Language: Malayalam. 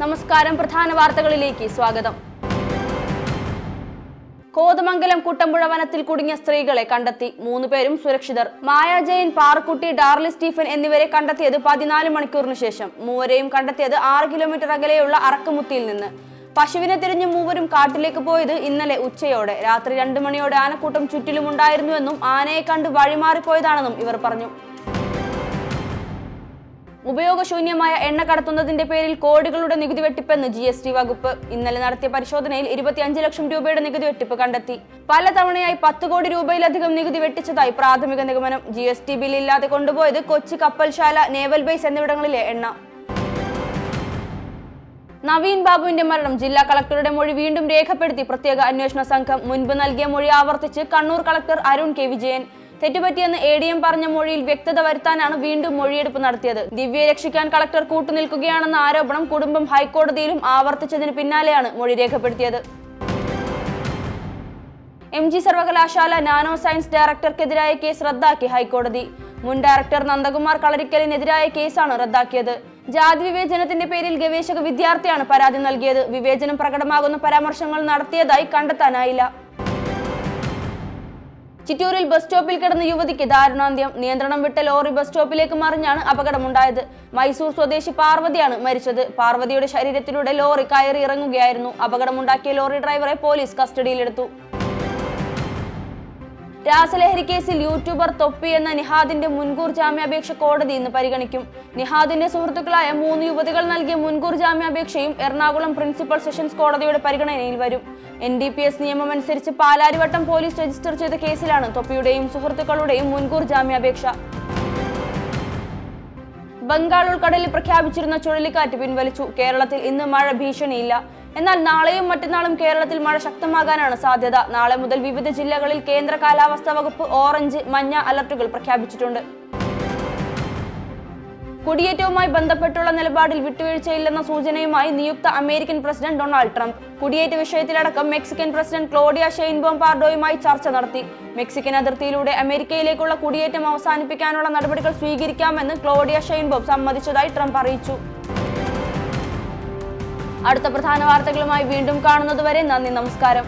നമസ്കാരം. പ്രധാന വാർത്തകളിലേക്ക് സ്വാഗതം. കോതമംഗലം കുട്ടമ്പുഴ വനത്തിൽ കുടുങ്ങിയ സ്ത്രീകളെ കണ്ടെത്തി. മൂന്ന് പേരും സുരക്ഷിതർ. മായ ജയൻ പാറക്കുട്ടി ഡാർലി സ്റ്റീഫൻ എന്നിവരെ കണ്ടെത്തിയത് പതിനാല് മണിക്കൂറിന് ശേഷം. മൂവരെയും കണ്ടെത്തിയത് ആറ് കിലോമീറ്റർ അകലെയുള്ള അറക്കുമുത്തിയിൽ നിന്ന്. പശുവിനെ തിരിഞ്ഞ് മൂവരും കാട്ടിലേക്ക് പോയത് ഇന്നലെ ഉച്ചയോടെ. രാത്രി രണ്ടു മണിയോടെ ആനക്കൂട്ടം ചുറ്റിലുമുണ്ടായിരുന്നുവെന്നും ആനയെ കണ്ട് വഴിമാറിപ്പോയതാണെന്നും ഇവർ പറഞ്ഞു. ഉപയോഗശൂന്യമായ എണ്ണ കടത്തുന്നതിന്റെ പേരിൽ കോടികളുടെ നികുതി വെട്ടിപ്പെന്ന് ജി എസ് ടി വകുപ്പ്. ഇന്നലെ നടത്തിയ പരിശോധനയിൽ ഇരുപത്തിയഞ്ച് ലക്ഷം രൂപയുടെ നികുതി വെട്ടിപ്പ് കണ്ടെത്തി. പലതവണയായി പത്ത് കോടി രൂപയിലധികം നികുതി വെട്ടിച്ചതായി പ്രാഥമിക നിഗമനം. ജി എസ് ടി ബില്ലില്ലാതെ കൊണ്ടുപോയത് കൊച്ചി കപ്പൽശാല നേവൽ ബേസ് എന്നിവിടങ്ങളിലെ എണ്ണ. നവീൻ ബാബുവിന്റെ മരണം ജില്ലാ കളക്ടറുടെ മൊഴി വീണ്ടും രേഖപ്പെടുത്തി പ്രത്യേക അന്വേഷണ സംഘം മുൻപ് നൽകിയ മൊഴി ആവർത്തിച്ച് കണ്ണൂർ കളക്ടർ അരുൺ കെ വിജയൻ. തെറ്റുപറ്റിയെന്ന് എ ഡി എം പറഞ്ഞ മൊഴിയിൽ വ്യക്തത വരുത്താനാണ് വീണ്ടും മൊഴിയെടുപ്പ് നടത്തിയത്. ദിവ്യയെ രക്ഷിക്കാൻ കളക്ടർ കൂട്ടുനിൽക്കുകയാണെന്ന ആരോപണം കുടുംബം ഹൈക്കോടതിയിലും ആവർത്തിച്ചതിന് പിന്നാലെയാണ് മൊഴി രേഖപ്പെടുത്തിയത്. എം ജി സർവകലാശാല നാനോ സയൻസ് ഡയറക്ടർക്കെതിരായ കേസ് റദ്ദാക്കി ഹൈക്കോടതി. മുൻ ഡയറക്ടർ നന്ദകുമാർ കളരിക്കലിനെതിരായ കേസാണ് റദ്ദാക്കിയത്. ജാതി വിവേചനത്തിന്റെ പേരിൽ ഗവേഷക വിദ്യാർത്ഥിയാണ് പരാതി നൽകിയത്. വിവേചനം പ്രകടമാകുന്ന പരാമർശങ്ങൾ നടത്തിയതായി കണ്ടെത്താനായില്ല. ചിറ്റൂരിൽ ബസ് സ്റ്റോപ്പിൽ കിടന്ന യുവതിക്ക് ദാരുണാന്ത്യം. നിയന്ത്രണം വിട്ട ലോറി ബസ് സ്റ്റോപ്പിലേക്ക് മറിഞ്ഞാണ് അപകടമുണ്ടായത്. മൈസൂർ സ്വദേശി പാർവതിയാണ് മരിച്ചത്. പാർവതിയുടെ ശരീരത്തിലൂടെ ലോറി കയറി ഇറങ്ങുകയായിരുന്നു. അപകടമുണ്ടാക്കിയ ലോറി ഡ്രൈവറെ പോലീസ് കസ്റ്റഡിയിലെടുത്തു. രാസലഹരി കേസിൽ യൂട്യൂബർ തൊപ്പി എന്ന നിഹാദിന്റെ മുൻകൂർ ജാമ്യാപേക്ഷ കോടതി ഇന്ന് പരിഗണിക്കും. നിഹാദിന്റെ സുഹൃത്തുക്കളായ മൂന്ന് യുവതികൾ നൽകിയ മുൻകൂർ ജാമ്യാപേക്ഷയും എറണാകുളം പ്രിൻസിപ്പൽ സെഷൻസ് കോടതിയുടെ പരിഗണനയിൽ വരും. എൻ ഡി പി എസ് നിയമമനുസരിച്ച് പാലാരിവട്ടം പോലീസ് രജിസ്റ്റർ ചെയ്ത കേസിലാണ് തൊപ്പിയുടെയും സുഹൃത്തുക്കളുടെയും മുൻകൂർ ജാമ്യാപേക്ഷ. ബംഗാൾ ഉൾക്കടലിൽ പ്രഖ്യാപിച്ചിരുന്ന ചുഴലിക്കാറ്റ് പിൻവലിച്ചു. കേരളത്തിൽ ഇന്ന് മഴ ഭീഷണിയില്ല. എന്നാൽ നാളെയും മറ്റന്നാളും കേരളത്തിൽ മഴ ശക്തമാകാനാണ് സാധ്യത. നാളെ മുതൽ വിവിധ ജില്ലകളിൽ കേന്ദ്ര കാലാവസ്ഥാ വകുപ്പ് ഓറഞ്ച് മഞ്ഞ അലർട്ടുകൾ പ്രഖ്യാപിച്ചിട്ടുണ്ട്. കുടിയേറ്റവുമായി ബന്ധപ്പെട്ടുള്ള നിലപാടിൽ വിട്ടുവീഴ്ചയില്ലെന്ന സൂചനയുമായി നിയുക്ത അമേരിക്കൻ പ്രസിഡന്റ് ഡൊണാൾഡ് ട്രംപ്. കുടിയേറ്റ വിഷയത്തിലടക്കം മെക്സിക്കൻ പ്രസിഡന്റ് ക്ലോഡിയ ഷെയിൻബോം പാർഡോയുമായി ചർച്ച നടത്തി. മെക്സിക്കൻ അതിർത്തിയിലൂടെ അമേരിക്കയിലേക്കുള്ള കുടിയേറ്റം അവസാനിപ്പിക്കാനുള്ള നടപടികൾ സ്വീകരിക്കാമെന്ന് ക്ലോഡിയ ഷെയിൻബോം സമ്മതിച്ചതായി ട്രംപ് അറിയിച്ചു. അടുത്ത പ്രധാന വാർത്തകളുമായി വീണ്ടും കാണുന്നതുവരെ നന്ദി നമസ്കാരം.